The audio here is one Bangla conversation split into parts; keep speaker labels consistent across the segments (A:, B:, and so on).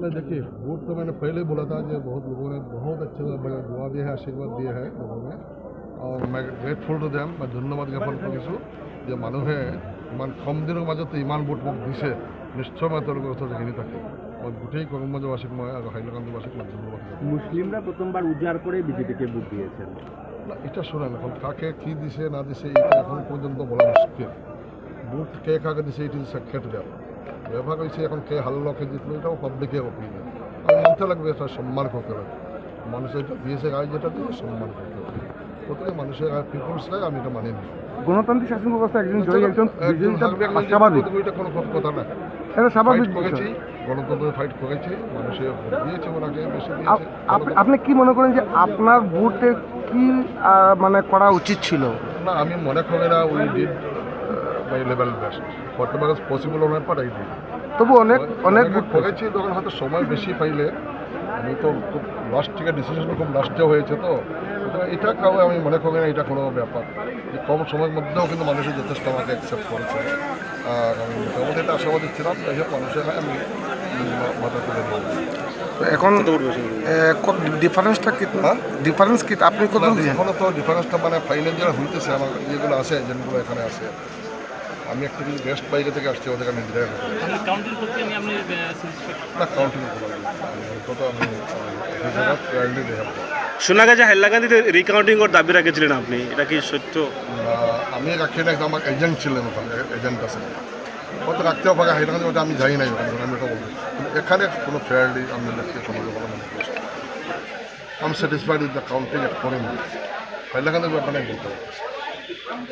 A: नहीं देखिए वोट तो मैंने पहले ही बोला था जो बहुत लोगों ने बहुत अच्छे से मेरा दुआ दिया है आशीर्वाद दिया है लोगों ने और मैं গ্ৰেটফুল টু দেম মই ধন্যবাদ জ্ঞাপন কৰিছোঁ যে মানুহে ইমান কম দিনৰ মাজতে ইমান ভোট মোক দিছে নিশ্চয় মই তেওঁলোকৰ ওচৰত এইখিনি থাকিম মই গোটেই কৰ্মজবাসীক মই আৰু হাইলাকান্দিবাসীক মই ধন্যবাদ জ্ঞাপন
B: মুসলিমরা প্রথমবার উজাড় করে বিজেপিকে ভোট দিয়েছেন
A: না এটা শোনেন এখন কাকে কী দিছে না দিছে এটা এখন পর্যন্ত বলা মুশকিল ভোট কে কাকে দিছে এটি সাক্ষাৎ দেওয়া ব্যাপার হয়েছে এখন কে হাল্লো কে জিতলো এটাও পাবলিকে অপিনিয়ন আমি মানতে লাগবে এটা সম্মান করতে লাগবে মানুষ এটা দিয়েছে গায়ে যেটা দিয়ে সম্মান করতে হবে। প্রত্যেকে মানুষের গায়ে পিপুলস গায়ে আমি এটা মানি না
C: গণতান্ত্রিক শাসন ব্যবস্থা একজন জয়ী একজন স্বাভাবিক
A: এটা কোনো কথা না।
C: এটা স্বাভাবিক
A: করেছি
C: বিষয়।
A: ফাইট করেছি মানুষের ভোট দিয়েছে ওনাকে বেশি
C: আপনি কি মনে করেন যে আপনার ভোটে কি মানে করা উচিত ছিল?
A: না আমি মনে করি না we did my level best ever possible part I did
C: তবু অনেক অনেক ভোট
A: করেছি তখন হয়তো সময় বেশি পাইলে আমি তো খুব লাস্ট থেকে ডিসিশন খুব লাস্টে হয়েছে তো। এটা কাউ আমি মনে করি না এটা কোনো ব্যাপার। যে কম সময়ের মধ্যেও কিন্তু মানুষের যথেষ্ট আমাকে অ্যাকসেপ্ট করেছে। আর আমি মোটামুটি এটা আশাবাদী ছিলাম হোক মানুষের আমি মা- মাথা তুলে দেবো
C: তো এখন ডিফারেন্সটা কি
A: হ্যাঁ?
C: ডিফারেন্স কি আপনি কত
A: এখনও তো ডিফারেন্সটা মানে ফাইনাল যারা হইতেছে আমার যেগুলো আছে এজেন্টগুলো এখানে আছে। আমি একটু যদি বেস্ট বাইরে থেকে আসছি ওদের আমি
D: নিয়ে আপনি
A: না কাউন্টিং আমি
E: শোনা গেছে হাইলাকান্দিতে রিকাউন্টিং ওর দাবি রেখেছিলেন আপনি? এটা কি সত্য?
A: আমি রাখি না আমার এজেন্ট ছিলেন ওখানে এজেন্ট আছে। কত রাখতেও পারে হাইলাকান্দি ওটা আমি যাই নাই ওখানে আমি এটা বলব কিন্তু এখানে কোনো ফেয়ারলি আমি দেখতে সমাজে বলা মনে করছি আমি স্যাটিসফাইড উইথ দ্য কাউন্টিং করেন হাইলাকান্দির ব্যাপারে বলতে পারছি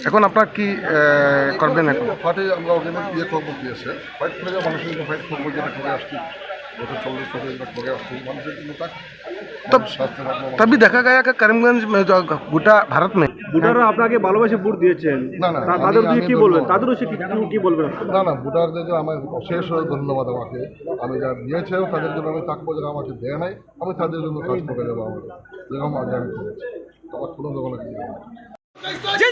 C: এখন আপনার কি আহ, করবেন এখন
A: পার্টি আমরা ওখানে ইয়ে করবো কি আছে ফাইট করে যাও মানুষের জন্য ফাইট করবো যেটা করে আসছি গত চল্লিশ বছর যেটা করে আসছি মানুষের জন্য তাক
C: तब-
A: স্বাস্থ্য রাখবো
C: तभी देखा गया कि करीमगंज में जो गोटा भारत में
B: ভোটাররা আপনাকে ভালোবাসে ভোট দিয়েছেন
A: না, না,
B: তা-
A: আমি-
B: তাদের উদ্দেশ্যে
A: আমি
B: কি
A: বলবো।
B: বলবেন তাদেরও সে কি- কি বলবেন আপনি?
A: না না ভোটারদের যে আমার অশেষ ধন্যবাদ আমাকে আমি যা দিয়েছেও তাদের জন্য আমি থাকবো যারা আমাকে দেয় নাই আমি তাদের জন্য কাজ করে যাবো আমাকে যেরকম আগে আমি করেছি আমার কোনো দোকানে কি